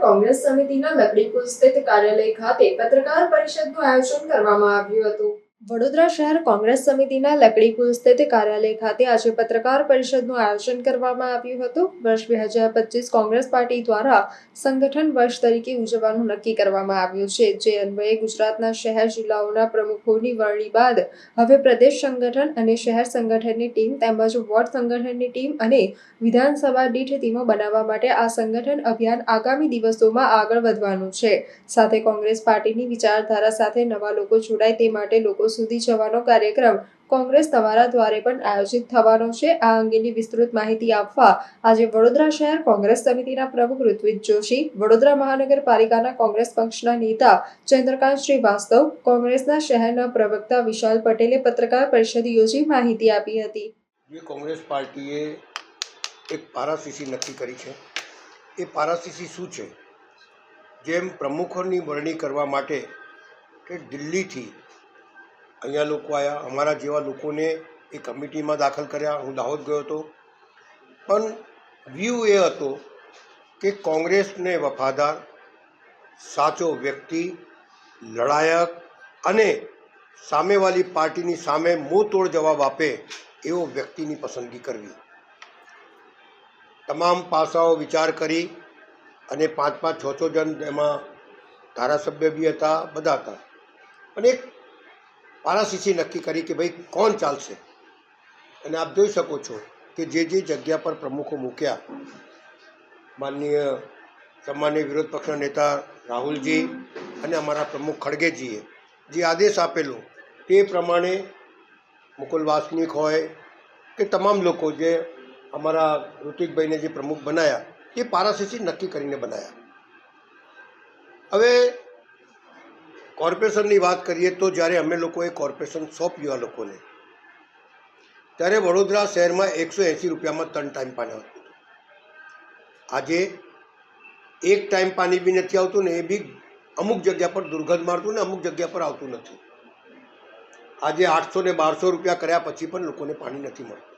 કોંગ્રેસ સમિતિના લકડી પુલ સ્થિત કાર્યાલય ખાતે પત્રકાર પરિષદનું આયોજન કરવામાં આવ્યું હતું. વડોદરા શહેર કોંગ્રેસ સમિતિના લકડી પુલ સ્થિત કાર્યાલય ખાતે આજે પત્રકાર પરિષદનું આયોજન કરવામાં આવ્યું હતું. વર્ષ બે હજાર પચીસ કોંગ્રેસ પાર્ટી દ્વારા સંગઠન વર્ષ તરીકે ઉજવવાનું નક્કી કરવામાં આવ્યું છે. જે અન્વયે ગુજરાતના શહેર જિલ્લાઓના પ્રમુખોની વરણી બાદ હવે પ્રદેશ સંગઠન અને શહેર સંગઠનની ટીમ તેમજ વોર્ડ સંગઠનની ટીમ અને વિધાનસભા દીઠ ટીમો બનાવવા માટે આ સંગઠન અભિયાન આગામી દિવસોમાં આગળ વધવાનું છે. સાથે કોંગ્રેસ પાર્ટીની વિચારધારા સાથે નવા લોકો જોડાય તે માટે લોકો સુધી જવાનો કાર્યક્રમ કોંગ્રેસ તમારા દ્વારે પણ આયોજિત થવાનો છે. આ અંગેની વિસ્તૃત માહિતી આપવા આજે વડોદરા શહેર કોંગ્રેસ સમિતિના પ્રમુખ ઋત્વિજ જોશી, વડોદરા મહાનગરપાલિકાના કોંગ્રેસ પક્ષના નેતા ચંદ્રકાંત શ્રીવાસ્તવ, કોંગ્રેસના શહેરના પ્રવક્તા વિશાલ પટેલે પત્રકાર પરિષદ યોજી માહિતી આપી હતી. કોંગ્રેસ પાર્ટીએ એક પારાસીસી નક્કી કરી છે. એ પારાસીસી શું છે? જેમ પ્રમુખોની વરણી કરવા માટે કે દિલ્હીથી અહીંયા લોકો આવ્યા અમારા જેવા લોકોને એ કમિટીમાં દાખલ કર્યા, હું દાહોદ ગયો હતો. પણ વ્યૂ એ હતો કે કોંગ્રેસને વફાદાર, સાચો વ્યક્તિ, લડાયક અને સામેવાળી પાર્ટીની સામે મોતોડ તોડ જવાબ આપે એવો વ્યક્તિની પસંદગી કરવી. તમામ પાસાઓ વિચાર કરી અને પાંચ પાંચ છ છ જણ એમાં ધારાસભ્ય બી હતા, બધા હતા. અને એક પારાસીસી નક્કી કરી કે ભાઈ, કોણ ચાલશે? અને આપ જોઈ શકો છો કે જે જે જગ્યા પર પ્રમુખો મૂક્યા, માનનીય સન્માનીય વિરોધ પક્ષના નેતા રાહુલજી અને અમારા પ્રમુખ ખડગેજીએ જે આદેશ આપેલો તે પ્રમાણે મુકુલ વાસનિક હોય કે તમામ લોકો જે અમારા ઋતિકભાઈને જે પ્રમુખ બનાવ્યા એ પારાસીસી નક્કી કરીને બનાવ્યા હવે કોર્પોરેશનની વાત કરીએ તો જ્યારે અમે લોકોએ કોર્પોરેશન સોંપ્યું આ લોકોને, ત્યારે વડોદરા શહેરમાં એકસો એંસી રૂપિયામાં ત્રણ ટાઈમ પાણી આવતું હતું. આજે એક ટાઈમ પાણી બી નથી આવતું ને એ બી અમુક જગ્યા પર દુર્ગંધ મારતું ને અમુક જગ્યા પર આવતું નથી. આજે આઠસો ને બારસો રૂપિયા કર્યા પછી પણ લોકોને પાણી નથી મળતું.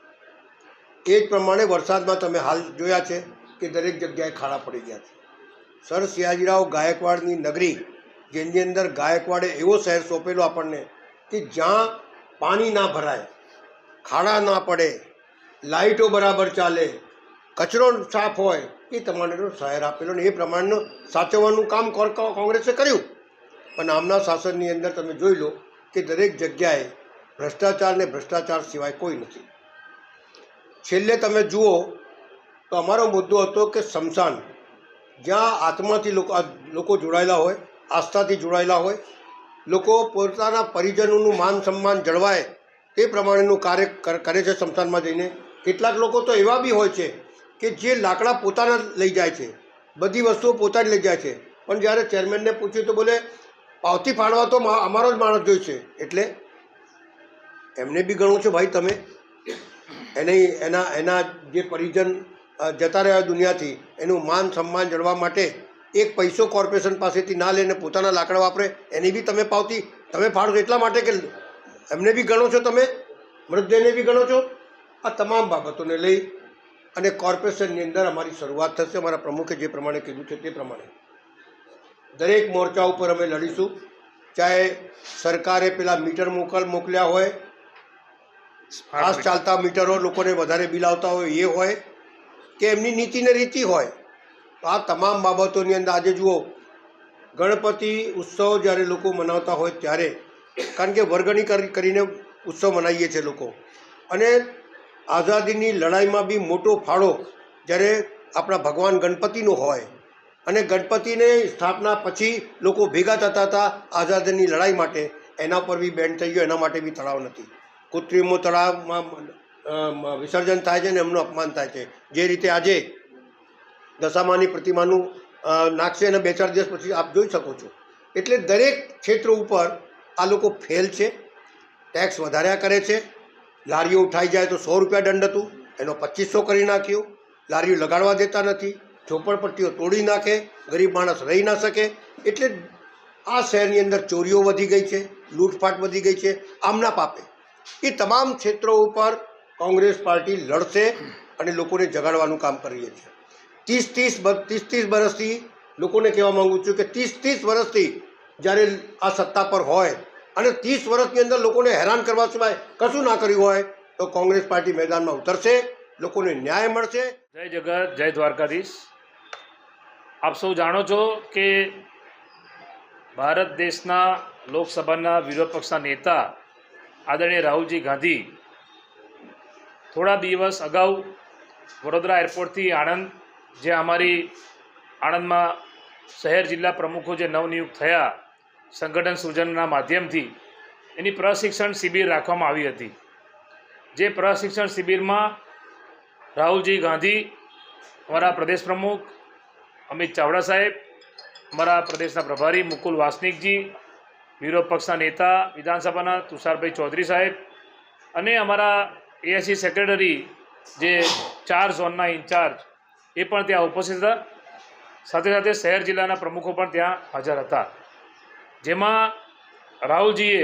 એ જ પ્રમાણે વરસાદમાં તમે હાલ જોયા છે કે દરેક જગ્યાએ ખાડા પડી ગયા છે. સર સિયાજીરાવ ગાયકવાડની નગરી જેની અંદર ગાયકવાડે એવો શહેર સોંપેલો આપણને કે જ્યાં પાણી ના ભરાય, ખાડા ના પડે લાઇટો બરાબર ચાલે, કચરો સાફ હોય, એ તમારે શહેર આપેલો ને એ પ્રમાણનું સાચવવાનું કામ કોંગ્રેસે કર્યું? પણ આમના શાસનની અંદર તમે જોઈ લો કે દરેક જગ્યાએ ભ્રષ્ટાચાર ને ભ્રષ્ટાચાર સિવાય કોઈ નથી. છેલ્લે તમે જુઓ તો અમારો મુદ્દો હતો કે સ્મશાન જ્યાં આત્માથી લોકો લોકો જોડાયેલા હોય આસ્થાથી જોડાયેલા હોય. લોકો પોતાના પરિજનોનું માન સન્માન જળવાય તે પ્રમાણેનું કાર્ય કરે છે સંસ્થાનમાં જઈને. કેટલાક લોકો તો એવા બી હોય છે કે જે લાકડા પોતાના લઈ જાય છે. બધી વસ્તુઓ પોતાની લઈ જાય છે. પણ જ્યારે ચેરમેનને પૂછ્યું તો બોલે, પાવતી ફાળવા તો અમારો જ માણસ જોઈશે એટલે એમને બી ગણું છો, ભાઈ તમે એને, એના એના જે પરિજન જતા રહ્યા દુનિયાથી, એનું માન સન્માન જળવા માટે એક પૈસો કોર્પોરેશન પાસેથી ના લઈને પોતાના લાકડા વાપરે, એની બી તમે પાવતી. તમે ફાળો એટલા માટે કે એમને બી ગણો છો તમે? મૃતદેહને બી ગણો છો? આ તમામ બાબતોને લઈ અને કોર્પોરેશનની અંદર અમારી શરૂઆત થશે. અમારા પ્રમુખે જે પ્રમાણે કીધું છે તે પ્રમાણે. દરેક મોરચા ઉપર અમે લડીશું. ચાહે સરકારે પેલા મીટર મોકલ મોકલ્યા હોય, ખાસ ચાલતા મીટરો લોકોને વધારે બિલ આવતા હોય, એ હોય, કે એમની નીતિને રીતિ હોય. તો આ તમામ બાબતોની અંદર આજે જુઓ, ગણપતિ ઉત્સવ જ્યારે લોકો મનાવતા હોય ત્યારે, કારણ કે વર્ગણી કરી- કરીને ઉત્સવ મનાવીએ છીએ લોકો. અને આઝાદીની લડાઈમાં બી મોટો ફાળો જ્યારે આપણા ભગવાન ગણપતિનો હોય, અને ગણપતિને સ્થાપના પછી લોકો ભેગા થતા હતા આઝાદીની લડાઈ માટે, એના પર બી બેન થઈ ગયો, એના માટે બી તળાવ નથી. કૃત્રિમો તળાવમાં વિસર્જન થાય છે ને એમનું અપમાન થાય છે. જે રીતે આજે દશામાની પ્રતિમાનું નાખશે અને બે ચાર દિવસ પછી આપ જોઈ શકો છો. એટલે દરેક ક્ષેત્ર ઉપર આ લોકો ફેલ છે, ટેક્સ વધાર્યા કરે છે. લારીઓ ઉઠાઈ જાય તો સો રૂપિયા દંડ હતું, એનો પચીસો કરી નાખ્યો. લારીઓ લગાડવા દેતા નથી ઝોપડપટ્ટીઓ તોડી નાખે, ગરીબ માણસ રહી ના શકે. એટલે આ શહેરની અંદર ચોરીઓ વધી ગઈ છે, લૂંટફાટ વધી ગઈ છે, આમના પાપે. એ તમામ ક્ષેત્રો ઉપર કોંગ્રેસ પાર્ટી લડશે અને લોકોને જગાડવાનું કામ કરીએ છીએ ત્રીસ ત્રીસ ત્રીસ ત્રીસ વર્ષથી લોકોને કહેવા માગું છું કે ત્રીસ ત્રીસ વર્ષથી જ્યારે આ સત્તા પર હોય અને ત્રીસ વર્ષની અંદર લોકોને હેરાન કરવા સિવાય કશું ના કર્યું હોય, તો કોંગ્રેસ પાર્ટી મેદાનમાં ઉતરશે, લોકોને ન્યાય મળશે. જય જગત, જય દ્વારકાધીશ. આપ સૌ જાણો છો કે ભારત દેશના લોકસભાના વિરોધ પક્ષના નેતા આદરણીય રાહુલજી ગાંધી થોડા દિવસ અગાઉ વડોદરા એરપોર્ટથી આણંદ જે અમારી આણંદમાં શહેર જિલ્લા પ્રમુખો જે નવનિયુક્ત થયા સંગઠન સૃજનના માધ્યમથી, એની પ્રશિક્ષણ શિબિર રાખવામાં આવી હતી. જે પ્રશિક્ષણ શિબિરમાં રાહુલજી ગાંધી, અમારા પ્રદેશ પ્રમુખ અમિત ચાવડા સાહેબ, અમારા પ્રદેશના પ્રભારી મુકુલ વાસનિકજી, વિરોધ પક્ષના નેતા વિધાનસભાના તુષારભાઈ ચૌધરી સાહેબ અને અમારા એએસસી સેક્રેટરી જે ચાર ઝોનના ઇન્ચાર્જ એ પણ ત્યાં ઉપસ્થિત હતા. સાથે સાથે શહેર જિલ્લાના પ્રમુખો પણ ત્યાં હાજર હતા. જેમાં રાહુલજીએ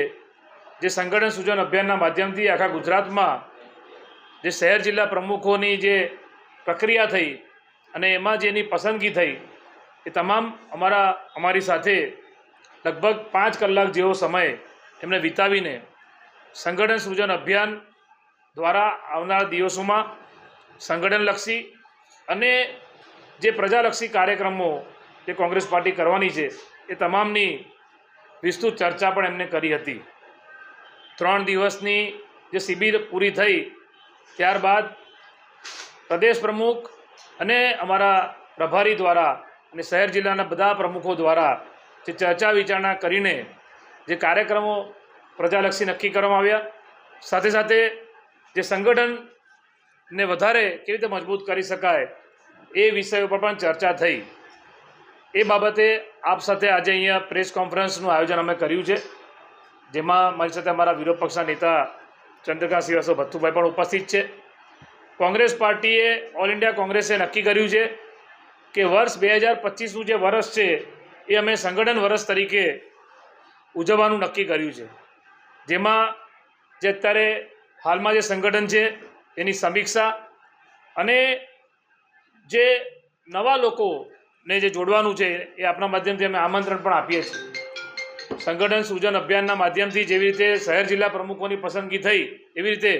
જે સંગઠન સૂચન અભિયાનના માધ્યમથી આખા ગુજરાતમાં જે શહેર જિલ્લા પ્રમુખોની જે પ્રક્રિયા થઈ અને એમાં જેની પસંદગી થઈ, એ તમામ અમારા, અમારી સાથે લગભગ પાંચ કલાક જેવો સમય એમને વિતાવીને સંગઠન સૂચન અભિયાન દ્વારા આવનારા દિવસોમાં સંગઠનલક્ષી અને જે પ્રજાલક્ષી કાર્યક્રમો જે કોંગ્રેસ પાર્ટી કરવાની છે, એ તમામની વિસ્તૃત ચર્ચા પણ એમને કરી હતી. ત્રણ દિવસની જે શિબિર પૂરી થઈ, ત્યારબાદ પ્રદેશ પ્રમુખ અને અમારા પ્રભારી દ્વારા અને શહેર જિલ્લાના બધા પ્રમુખો દ્વારા જે ચર્ચા વિચારણા કરીને જે કાર્યક્રમો પ્રજાલક્ષી નક્કી કરવામાં આવ્યા. સાથે સાથે જે સંગઠનને વધારે કેવી રીતે મજબૂત કરી શકાય એ વિષય ઉપર પણ ચર્ચા થઈ. એ બાબતે આપ સાથે આજે અહીંયા પ્રેસ કોન્ફરન્સનું આયોજન અમે કર્યું છે, જેમાં મારી સાથે અમારા વિરોધ પક્ષના નેતા ચંદ્રકાંત શ્રીવાસ્તવ ભથ્થુભાઈ પણ ઉપસ્થિત છે. કોંગ્રેસ પાર્ટીએ ઓલ ઇન્ડિયા કોંગ્રેસે નક્કી કર્યું છે કે વર્ષ બે હજાર પચીસનું જે વર્ષ છે, એ અમે સંગઠન વર્ષ તરીકે ઉજવવાનું નક્કી કર્યું છે. જેમાં જે અત્યારે હાલમાં જે સંગઠન છે એની સમીક્ષા અને જે નવા લોકોને જે જોડવાનું છે એ આપણા માધ્યમથી અમે આમંત્રણ પણ આપીએ છીએ. સંગઠન સૂજન અભિયાનના માધ્યમથી જેવી રીતે શહેર જિલ્લા પ્રમુખોની પસંદગી થઈ, એવી રીતે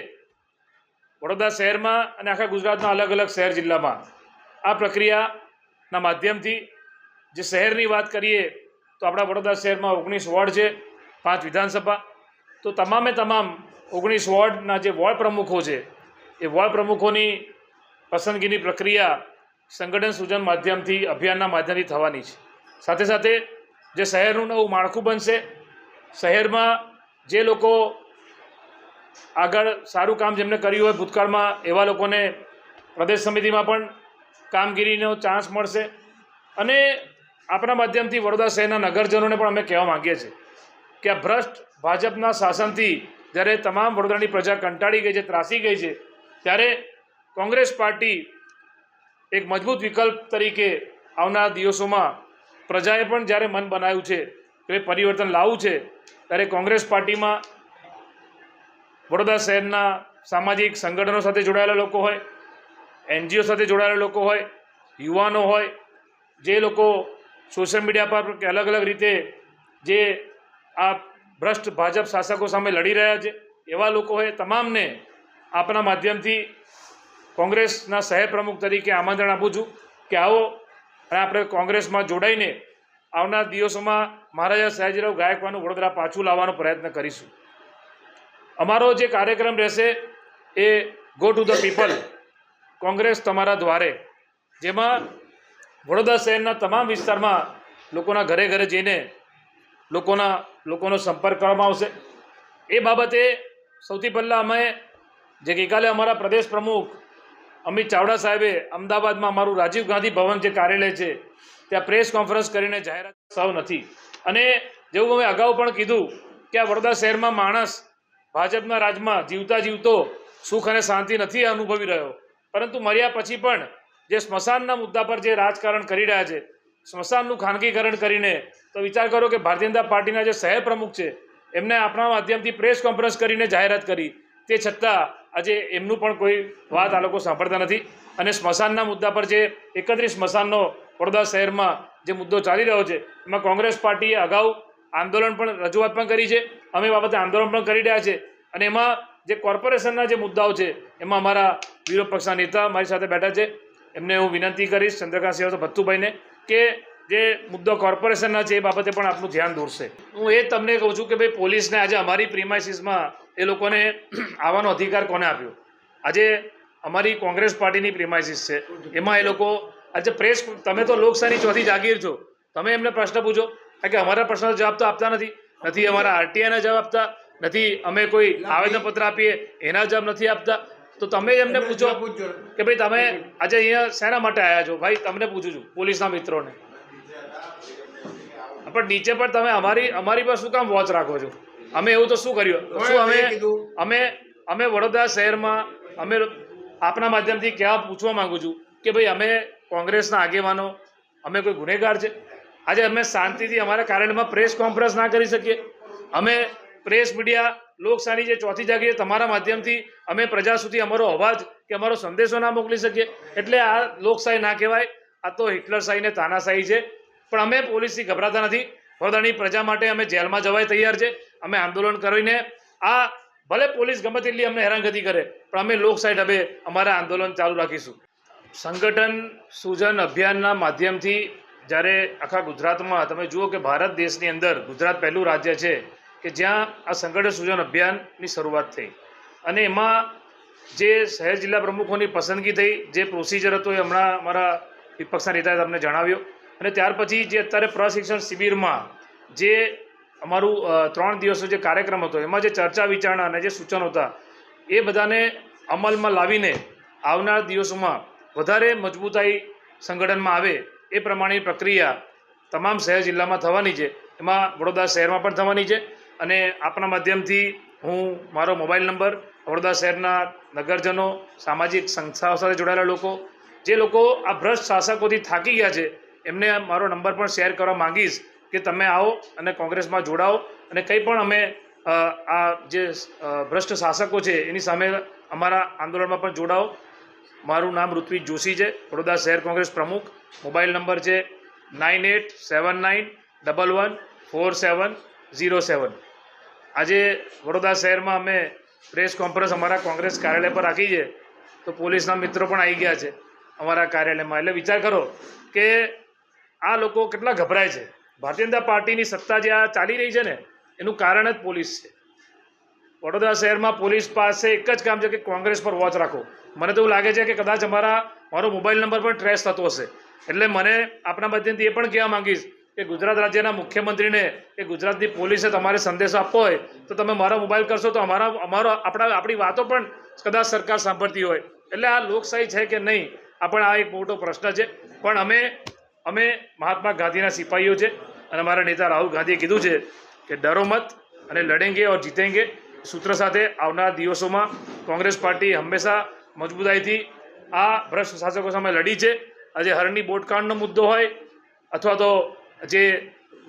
વડોદરા શહેરમાં અને આખા ગુજરાતના અલગ અલગ શહેર જિલ્લામાં આ પ્રક્રિયાના માધ્યમથી જે શહેરની વાત કરીએ તો આપણા વડોદરા શહેરમાં ઓગણીસ વોર્ડ છે, પાંચ વિધાનસભા. તો તમામે તમામ ઓગણીસ વોર્ડના જે વોર્ડ પ્રમુખો છે એ વોર્ડ પ્રમુખોની પસંદગીની પ્રક્રિયા સંગઠન સૂચન માધ્યમથી અભિયાનના માધ્યમથી થવાની છે. સાથે સાથે જે શહેરનું નવું માળખું બનશે, શહેરમાં જે લોકો આગળ સારું કામ જેમને કર્યું હોય ભૂતકાળમાં, એવા લોકોને પ્રદેશ સમિતિમાં પણ કામગીરીનો ચાન્સ મળશે. અને આપણા માધ્યમથી વડોદરા શહેરના નગરજનોને પણ અમે કહેવા માગીએ છીએ કે આ ભ્રષ્ટ ભાજપના શાસનથી જ્યારે તમામ વડોદરાની પ્રજા કંટાળી ગઈ છે, ત્રાસી ગઈ છે ત્યારે કોંગ્રેસ પાર્ટી એક મજબૂત વિકલ્પ તરીકે આવનારા દિવસોમાં પ્રજાએ પણ જ્યારે મન બનાવ્યું છે, કે પરિવર્તન લાવવું છે, ત્યારે કોંગ્રેસ પાર્ટીમાં વડોદરા શહેરના સામાજિક સંગઠનો સાથે જોડાયેલા લોકો હોય, એનજીઓ સાથે જોડાયેલા લોકો હોય, યુવાનો હોય, જે લોકો સોશિયલ મીડિયા પર કે અલગ અલગ રીતે જે આ ભ્રષ્ટ ભાજપ શાસકો સામે લડી રહ્યા છે, એવા લોકો હોય, તમામને આપણા માધ્યમથી કોંગ્રેસના શહેર પ્રમુખ તરીકે આમંત્રણ આપું છું કે આવો અને આપણે કોંગ્રેસમાં જોડાઈને આવનાર દિવસોમાં મહારાજા સયાજીરાવ ગાયકવાનું વડોદરા પાછું લાવવાનો પ્રયત્ન કરીશું. અમારો જે કાર્યક્રમ રહેશે એ go to the people Congress તમારા દ્વારે, જેમાં વડોદરા શહેરના તમામ વિસ્તારમાં લોકોના ઘરે ઘરે જઈને લોકોના, લોકોનો સંપર્ક કરવામાં આવશે. એ બાબતે સૌથી પહેલાં અમે જે ગઈકાલે અમારા પ્રદેશ પ્રમુખ અમિત ચાવડા સાહેબે અમદાવાદમાં અમારું રાજીવ ગાંધી ભવન જે કાર્યાલય છે, ત્યાં પ્રેસ કોન્ફરન્સ કરીને જાહેરાત સાવ નથી. અને જેવું અમે અગાઉ પણ કીધું કે આ વડોદરા શહેરમાં માણસ ભાજપના રાજમાં જીવતા જીવતો સુખ અને શાંતિ નથી અનુભવી રહ્યો. પરંતુ મર્યા પછી પણ જે સ્મશાનના મુદ્દા પર જે રાજકારણ કરી રહ્યા છે, સ્મશાનનું ખાનગીકરણ કરીને, તો વિચાર કરો કે ભારતીય જનતા પાર્ટીના જે શહેર પ્રમુખ છે, એમને આપણા માધ્યમથી પ્રેસ કોન્ફરન્સ કરીને જાહેરાત કરી. તે છતાં આજે એમનું પણ કોઈ વાત આ લોકો સાંભળતા નથી. અને સ્મશાનના મુદ્દા પર જે એકત્રીસ સ્મશાનનો વડોદરા શહેરમાં જે મુદ્દો ચાલી રહ્યો છે, એમાં કોંગ્રેસ પાર્ટીએ અગાઉ આંદોલન પણ રજૂઆત પણ કરી છે. અમે બાબતે આંદોલન પણ કરી રહ્યા છે. અને એમાં જે કોર્પોરેશનના જે મુદ્દાઓ છે, એમાં અમારા વિરોધ પક્ષના નેતા મારી સાથે બેઠા છે. એમને હું વિનંતી કરીશ ચંદ્રકાંત સિંહ ભત્તુભાઈને કે જે મુદ્દો કોર્પોરેશનના છે એ બાબતે પણ આપનું ધ્યાન દોરશે. હું એ તમને કહું છું કે ભાઈ પોલીસને આજે અમારી પ્રિમાઇસીસમાં એ લોકોને આવવાનો અધિકાર કોને આપ્યો? આજે અમારી કોંગ્રેસ પાર્ટીની પ્રિમાઇસીસ છે. એમાં એ લોકો આજે પ્રેસ તમે તો લોકશાહી ચોથી જાગીર છો. તમે એમને પ્રશ્ન પૂછો. કારણ કે અમારા પ્રશ્નનો જવાબ તો આપતા નથી. નથી અમારા આરટીઆઈના જવાબ આપતા. નથી અમે કોઈ આવેદનપત્ર આપીએ. એના જવાબ નથી આપતા. તો તમે જ એમને પૂછો કે ભાઈ તમે આજે અહીંયા શેના માટે આવ્યા છો? ભાઈ તમને પૂછું છું પોલીસના મિત્રોને. પણ નીચે પણ તમે અમારી અમારી પર શું કામ વોચ રાખો છો? અમે એવું તો શું કર્યું? શું અમે અમે અમે વડોદરા શહેરમાં અમે આપના માધ્યમથી કહેવા પૂછવા માંગુ છું કે ભાઈ અમે કોંગ્રેસના આગેવાનો અમે કોઈ ગુનેગાર છે? આજે અમે શાંતિથી અમારા કાર્યાલયમાં પ્રેસ કોન્ફરન્સ ના કરી શકીએ. અમે પ્રેસ મીડિયા લોકશાહી જે ચોથી જાગીએ તમારા માધ્યમથી અમે પ્રજા સુધી અમારો અવાજ કે અમારો સંદેશો ના મોકલી શકીએ. એટલે આ લોકશાહી ના કહેવાય. આ તો હિટલરશાહી ને તાનાશાહી છે. પણ અમે પોલીસથી ગભરાતા નથી. વડોદરાની પ્રજા માટે અમે જેલમાં જવાય તૈયાર છે. અમે આંદોલન કરીને આ ભલે પોલીસ ગમે તેટલી અમને હેરાનગતિ કરે, પણ અમે લોકશાહી ઢબે અમારા આંદોલન ચાલુ રાખીશું. સંગઠન સૂજન અભિયાનના માધ્યમથી જ્યારે આખા ગુજરાતમાં, તમે જુઓ કે ભારત દેશની અંદર ગુજરાત પહેલું રાજ્ય છે કે જ્યાં આ સંગઠન સૂજન અભિયાનની શરૂઆત થઈ. અને એમાં જે શહેર જિલ્લા પ્રમુખોની પસંદગી થઈ, જે પ્રોસિજર હતો એ હમણાં અમારા વિપક્ષના નેતાએ તમને જણાવ્યો. અને ત્યાર પછી જે અત્યારે પ્રશિક્ષણ શિબિરમાં જે અમારું ત્રણ દિવસનો જે કાર્યક્રમ હતો, એમાં જે ચર્ચા, વિચારણા અને જે સૂચનો હતા, એ બધાને અમલમાં લાવીને આવનાર દિવસોમાં વધારે મજબૂતાઈ સંગઠનમાં આવે એ પ્રમાણેની પ્રક્રિયા તમામ શહેર જિલ્લામાં થવાની છે. એમાં વડોદરા શહેરમાં પણ થવાની છે અને આપના માધ્યમથી હું, મારો મોબાઈલ નંબર, વડોદરા શહેરના નગરજનો, સામાજિક સંસ્થાઓ સાથે જોડાયેલા લોકો, જે લોકો આ ભ્રષ્ટ શાસકોથી થાકી ગયા છે, એમને મારો નંબર પણ શેર કરવા માંગીશ. કે તમે આવો અને કોંગ્રેસમાં જોડાઓ અને કંઈ પણ અમે આ જે ભ્રષ્ટ શાસકો છે એની સામે અમારા આંદોલનમાં પણ જોડાઓ. મારું નામ ઋત્વિક જોશી છે, વડોદરા શહેર કોંગ્રેસ પ્રમુખ. મોબાઈલ નંબર છે nine eight seven nine double one four seven zero seven. આજે વડોદરા શહેરમાં અમે પ્રેસ કોન્ફરન્સ અમારા કોંગ્રેસ કાર્યાલય પર રાખી છે. તો પોલીસના મિત્રો પણ આવી ગયા છે અમારા કાર્યાલયમાં. એટલે વિચાર કરો કે આ લોકો કેટલા ગભરાય છે. ભારતીય જનતા પાર્ટીની સત્તા જે આ ચાલી રહી છે ને, એનું કારણ જ પોલીસ છે. વડોદરા શહેરમાં પોલીસ પાસે એક જ કામ છે કે કોંગ્રેસ પર વોચ રાખો. મને તો એવું લાગે છે કે કદાચ અમારા, મારો મોબાઈલ નંબર પણ ટ્રેસ થતો હશે. એટલે મને આપણા માધ્યમથી એ પણ કહેવા માંગીશ કે ગુજરાત રાજ્યના મુખ્યમંત્રીને કે ગુજરાતની પોલીસે તમારે સંદેશો આપવો હોય, તો તમે મારો મોબાઈલ કરશો તો અમારા, અમારો, આપણા, આપણી વાતો પણ કદાચ સરકાર સાંભળતી હોય. એટલે આ લોકશાહી છે કે નહીં, આ પણ આ એક મોટો પ્રશ્ન છે. પણ અમે અમે મહાત્મા ગાંધીના સિપાહીઓ છે. અને અમારા નેતા રાહુલ ગાંધીએ કીધું છે કે ડરો મત અને લડેંગે ઓર જીતેંગે સૂત્ર સાથે આવનાર દિવસોમાં કોંગ્રેસ પાર્ટી હંમેશા મજબૂતાઈથી આ ભ્રષ્ટ શાસકો સામે લડી છે. આજે હરણી બોટકાંડનો મુદ્દો હોય અથવા તો જે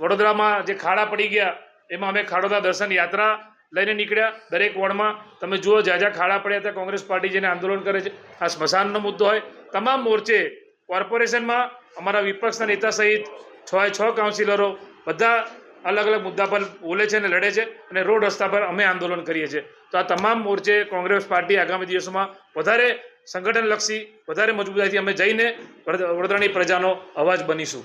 વડોદરામાં જે ખાડા પડી ગયા, એમાં અમે ખાડોદા દર્શન યાત્રા લઈને નીકળ્યા. દરેક વોર્ડમાં તમે જુઓ, જ્યાં જ્યાં ખાડા પડ્યા ત્યાં કોંગ્રેસ પાર્ટી જેને આંદોલન કરે છે. આ સ્મશાનનો મુદ્દો હોય. તમામ મોરચે કોર્પોરેશનમાં અમારા વિપક્ષના નેતા સહિત છ એ છ કાઉન્સિલરો બધા અલગ અલગ મુદ્દા પર બોલે છે અને લડે છે અને રોડ રસ્તા પર અમે આંદોલન કરીએ છીએ. તો આ તમામ મોરચે કોંગ્રેસ પાર્ટી આગામી દિવસોમાં વધારે સંગઠનલક્ષી, વધારે મજબૂતાઈથી અમે જઈને વડોદરાની પ્રજાનો અવાજ બનીશું.